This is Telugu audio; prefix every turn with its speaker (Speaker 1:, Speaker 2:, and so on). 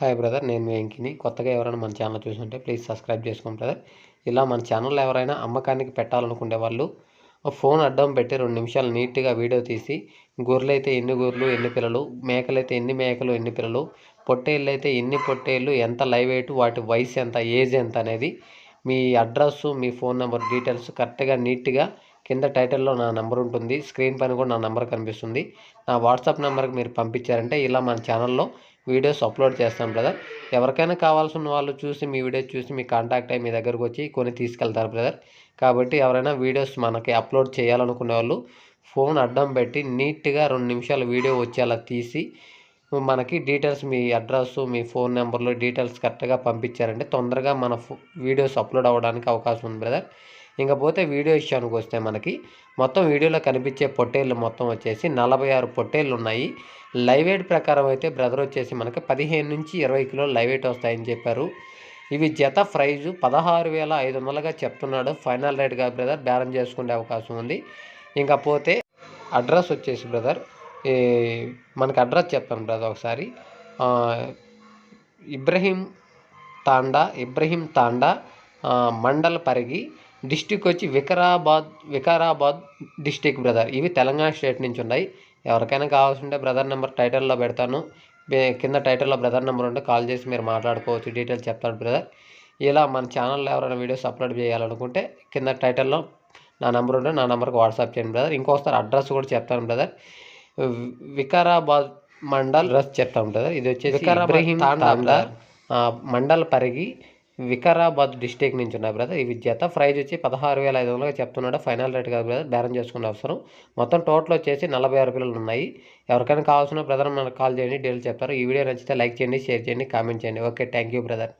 Speaker 1: హాయ్ బ్రదర్ నేను మీ వెంకిని. కొత్తగా ఎవరైనా మన ఛానల్ చూసుంటే ప్లీజ్ సబ్స్క్రైబ్ చేసుకోండి బ్రదర్ ఇలా మన ఛానల్లో ఎవరైనా అమ్మకానికి పెట్టాలనుకునే వాళ్ళు ఫోన్ అడ్డం పెట్టి రెండు నిమిషాలు నీట్గా వీడియో తీసి గొర్రెలు అయితే ఎన్ని గొర్రెలు ఎన్ని పిల్లలు మేకలైతే ఎన్ని మేకలు ఎన్ని పిల్లలు పొట్టేళ్ళు అయితే ఎన్ని పొట్టేళ్ళు ఎంత లైవ్ వెయిట్ వాటి వయసు ఎంత ఏజ్ ఎంత అనేది మీ అడ్రస్సు మీ ఫోన్ నెంబర్ డీటెయిల్స్ కరెక్ట్గా నీట్గా కింద టైటిల్లో నా నెంబర్ ఉంటుంది. స్క్రీన్ పైన కూడా నా నెంబర్ కనిపిస్తుంది. నా వాట్సాప్ నెంబర్కి మీరు పంపించారంటే ఇలా మన ఛానల్లో వీడియోస్ అప్లోడ్ చేస్తాను బ్రదర్. ఎవరికైనా కావాల్సిన వాళ్ళు చూసి మీ వీడియోస్ చూసి మీ కాంటాక్ట్ అయ్యి మీ దగ్గరకు వచ్చి కొని తీసుకెళ్తారు బ్రదర్. కాబట్టి ఎవరైనా వీడియోస్ మనకి అప్లోడ్ చేయాలనుకునే వాళ్ళు ఫోన్ అడ్డం పెట్టి నీట్గా రెండు నిమిషాల వీడియో వచ్చేలా తీసి మనకి డీటెయిల్స్ మీ అడ్రస్ మీ ఫోన్ నెంబర్లో డీటెయిల్స్ కరెక్ట్గా పంపించారంటే తొందరగా మన వీడియోస్ అప్లోడ్ అవ్వడానికి అవకాశం ఉంది బ్రదర్. ఇంకపోతే వీడియో విషయానికి వస్తే మనకి మొత్తం వీడియోలో కనిపించే పొట్టేళ్ళు మొత్తం వచ్చేసి నలభై ఆరు పొట్టేళ్ళు ఉన్నాయి. లైవ్ వెయిట్ ప్రకారం అయితే బ్రదర్ వచ్చేసి మనకి పదిహేను నుంచి ఇరవై కిలోలు లైవ్ వెయిట్ వస్తాయని చెప్పారు. ఇవి జత ప్రైజు పదహారు వేల ఐదు వందలుగా చెప్తున్నాడు. ఫైనల్ రేట్గా బ్రదర్ బేరం చేసుకునే అవకాశం ఉంది. ఇంకా పోతే అడ్రస్ వచ్చేసి బ్రదర్ ఈ మనకి అడ్రస్ చెప్తాను బ్రదర్ ఒకసారి. ఇబ్రహీం తాండా ఇబ్రహీం తాండా మండల్ పరిగి డిస్టిక్ వచ్చి వికారాబాద్ వికారాబాద్ డిస్టిక్ బ్రదర్. ఇవి తెలంగాణ స్టేట్ నుంచి ఉన్నాయి ఎవరికైనా కావాల్సింటే బ్రదర్ నెంబర్ టైటిల్లో పెడతాను. కింద టైటిల్లో బ్రదర్ నెంబర్ ఉంటే కాల్ చేసి మీరు మాట్లాడుకోవచ్చు. డీటెయిల్స్ చెప్తాను బ్రదర్. ఇలా మన ఛానల్లో ఎవరైనా వీడియోస్ అప్లోడ్ చేయాలనుకుంటే కింద టైటిల్లో నా నెంబర్ ఉంటే నా నెంబర్కి వాట్సాప్ చేయండి బ్రదర్. ఇంకోసారి అడ్రస్ కూడా చెప్తాను బ్రదర్. వికారాబాద్ మండల్ అడ్రస్ చెప్తాను బ్రదర్. ఇది వచ్చేసి వికారాబాద్ మండల్ పరిగి వికారాబాద్ డిస్టిక్ నుంచి ఉన్నాయి బ్రదర్. ఈ జత ప్రైజ్ వచ్చి పదహారు వేల ఐదు వందలుగా చెప్తున్నాడు. ఫైనల్ రేట్ కాదు బ్రదర్. బేరం చేసుకునే అవసరం. మొత్తం టోటల్ వచ్చేసి నలభై ఆరు పిల్లలు ఉన్నాయి. ఎవరికైనా కావాల్సిన బ్రదర్ మనకు కాల్ చేయండి. డీటెయిల్స్ చెప్తారు. ఈ వీడియో నచ్చితే లైక్ చేయండి షేర్ చేయండి కామెంట్ చేయండి. Okay thank you brother.